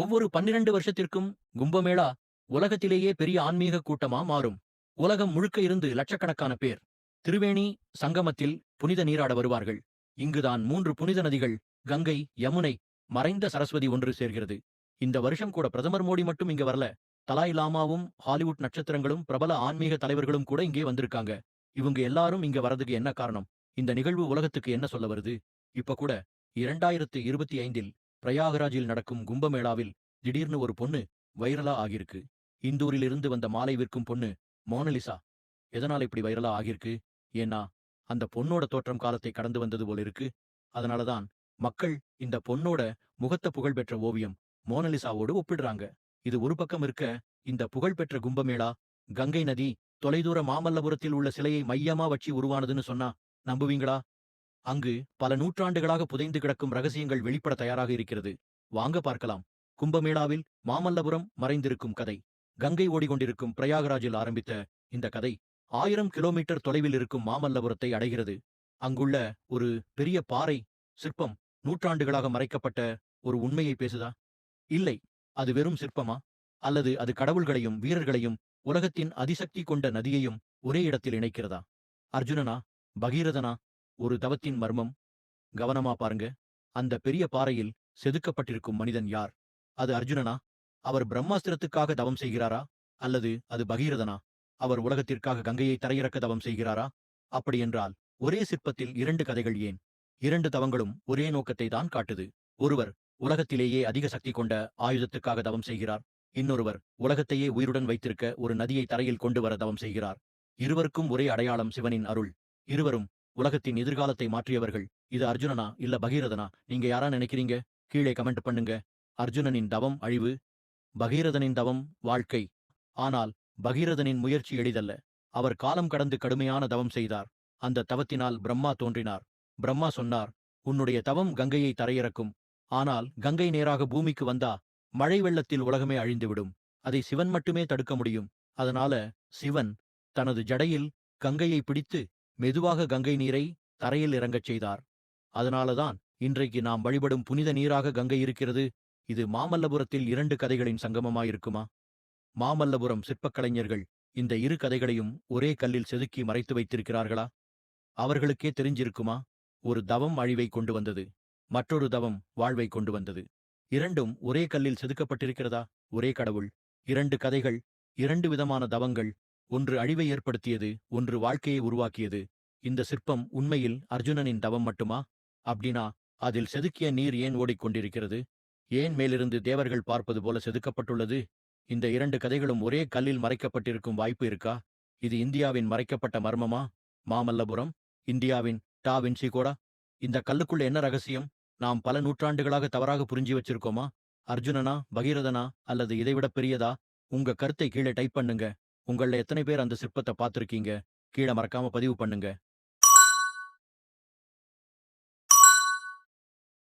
ஒவ்வொரு பன்னிரண்டு வருஷத்திற்கும் கும்பமேளா உலகத்திலேயே பெரிய ஆன்மீக கூட்டமா மாறும். உலகம் முழுக்க இருந்து லட்சக்கணக்கான பேர். திருவேணி சங்கமத்தில் புனித நீராட வருவார்கள். இங்குதான் மூன்று புனித நதிகள் கங்கை யமுனை மறைந்த சரஸ்வதி ஒன்று சேர்கிறது. இந்த வருஷம் கூட பிரதமர் மோடி மட்டும் இங்க வரல. தலாய் லாமாவும் ஹாலிவுட் நட்சத்திரங்களும் பிரபல ஆன்மீக தலைவர்களும் கூட இங்கே வந்திருக்காங்க. இவங்க எல்லாரும் இங்க வரதுக்கு என்ன காரணம்? இந்த நிகழ்வு உலகத்துக்கு என்ன சொல்ல வருது? இப்ப கூட இரண்டாயிரத்து இருபத்தி ஐந்தில் பிரயாகராஜில் நடக்கும் கும்பமேளாவில் திடீர்னு ஒரு பொண்ணு வைரலா ஆகியிருக்கு. இந்தூரிலிருந்து வந்த மாலை விற்கும் பொண்ணு மோனலிசா. எதனால இப்படி வைரலா ஆகியிருக்கு? ஏன்னா அந்த பொண்ணோட தோற்றம் காலத்தை கடந்து வந்தது போல இருக்கு. அதனாலதான் மக்கள் இந்த பொண்ணோட முகத்த புகழ்பெற்ற ஓவியம் மோனலிசாவோடு ஒப்பிடுறாங்க. இது ஒரு பக்கம் இருக்க இந்த புகழ்பெற்ற கும்பமேளா கங்கை நதி தொலைதூர மாமல்லபுரத்தில் உள்ள சிலையை மையமா வச்சு உருவானதுன்னு சொன்னா நம்புவீங்களா? அங்கு பல நூற்றாண்டுகளாக புதைந்து கிடக்கும் ரகசியங்கள் வெளிப்பட தயாராக இருக்கிறது. வாங்க பார்க்கலாம். கும்பமேளாவில் மாமல்லபுரம் மறைந்திருக்கும் கதை. கங்கை ஓடிக்கொண்டிருக்கும் பிரயாகராஜில் ஆரம்பித்த இந்த கதை ஆயிரம் கிலோமீட்டர் தொலைவில் இருக்கும் மாமல்லபுரத்தை அடைகிறது. அங்குள்ள ஒரு பெரிய பாறை சிற்பம் நூற்றாண்டுகளாக மறைக்கப்பட்ட ஒரு உண்மையை பேசுதா? இல்லை. அது வெறும் சிற்பமா? அல்லது அது கடவுள்களையும் வீரர்களையும் உலகத்தின் அதிசக்தி கொண்ட நதியையும் ஒரே இடத்தில் இணைக்கிறதா? அர்ஜுனனா? பகீரதனா? ஒரு தவத்தின் மர்மம்? கவனமா பாருங்க. அந்த பெரிய பாறையில் செதுக்கப்பட்டிருக்கும் மனிதன் யார்? அது அர்ஜுனனா? அவர் பிரம்மாஸ்திரத்துக்காக தவம் செய்கிறாரா? அல்லது அது பகீரதனா? அவர் உலகத்திற்காக கங்கையை தரையிறக்க தவம் செய்கிறாரா? அப்படியென்றால் ஒரே சிற்பத்தில் இரண்டு கதைகள் ஏன்? இரண்டு தவங்களும் ஒரே நோக்கத்தை தான் காட்டுது. ஒருவர் உலகத்திலேயே அதிக சக்தி கொண்ட ஆயுதத்துக்காக தவம் செய்கிறார். இன்னொருவர் உலகத்தையே உயிருடன் வைத்திருக்க ஒரு நதியை தரையில் கொண்டு வர தவம் செய்கிறார். இருவருக்கும் ஒரே அடையாளம் சிவனின் அருள். இருவரும் உலகத்தின் எதிர்காலத்தை மாற்றியவர்கள். இது அர்ஜுனனா? இல்ல பகீரதனா? நீங்க யாரா நினைக்கிறீங்க? கீழே கமெண்ட் பண்ணுங்க. அர்ஜுனனின் தவம் அழிவு. பகீரதனின் தவம் வாழ்க்கை. ஆனால் பகீரதனின் முயற்சி எளிதல்ல. அவர் காலம் கடந்து கடுமையான தவம் செய்தார். அந்த தவத்தினால் பிரம்மா தோன்றினார். பிரம்மா சொன்னார் உன்னுடைய தவம் கங்கையை தரையிறக்கும். ஆனால் கங்கை நேராக பூமிக்கு வந்தா மழை வெள்ளத்தில் உலகமே அழிந்துவிடும். அதை சிவன் மட்டுமே தடுக்க முடியும். அதனால சிவன் தனது ஜடையில் கங்கையை பிடித்து மெதுவாக கங்கை நீரை தரையில் இறங்கச் செய்தார். அதனாலதான் இன்றைக்கு நாம் வழிபடும் புனித நீராக கங்கை இருக்கிறது. இது மாமல்லபுரத்தில் இரண்டு கதைகளின் சங்கமமாயிருக்குமா? மாமல்லபுரம் சிற்பக்கலைஞர்கள் இந்த இரு கதைகளையும் ஒரே கல்லில் செதுக்கி மறைத்து வைத்திருக்கிறார்களா? அவர்களுக்கே தெரிஞ்சிருக்குமா? ஒரு தவம் அழிவை கொண்டு வந்தது மற்றொரு தவம் வாழ்வை கொண்டு வந்தது. இரண்டும் ஒரே கல்லில் செதுக்கப்பட்டிருக்கிறதா? ஒரே கடவுள். இரண்டு கதைகள் இரண்டு விதமான தவங்கள் ஒன்று அழிவை ஏற்படுத்தியது ஒன்று வாழ்க்கையை உருவாக்கியது. இந்த சிற்பம் உண்மையில் அர்ஜுனனின் தவம் மட்டுமா? அப்படின்னா அதில் செதுக்கிய நீர் ஏன் ஓடிக்கொண்டிருக்கிறது? ஏன் மேலிருந்து தேவர்கள் பார்ப்பது போல செதுக்கப்பட்டுள்ளது? இந்த இரண்டு கதைகளும் ஒரே கல்லில் மறைக்கப்பட்டிருக்கும் வாய்ப்பு இருக்கா? இது இந்தியாவின் மறைக்கப்பட்ட மர்மமா? மாமல்லபுரம்? இந்தியாவின் டா வின்சிகோடா இந்த கல்லுக்குள்ள என்ன ரகசியம்? நாம் பல நூற்றாண்டுகளாக தவறாக புரிஞ்சு வச்சிருக்கோமா? அர்ஜுனனா பகீரதனா அல்லது இதைவிட பெரியதா? உங்க கருத்தை கீழே டைப் பண்ணுங்க. உங்கள எத்தனை பேர் அந்த சிற்பத்தை பார்த்துருக்கீங்க? கீழே மறக்காம பதிவு பண்ணுங்க.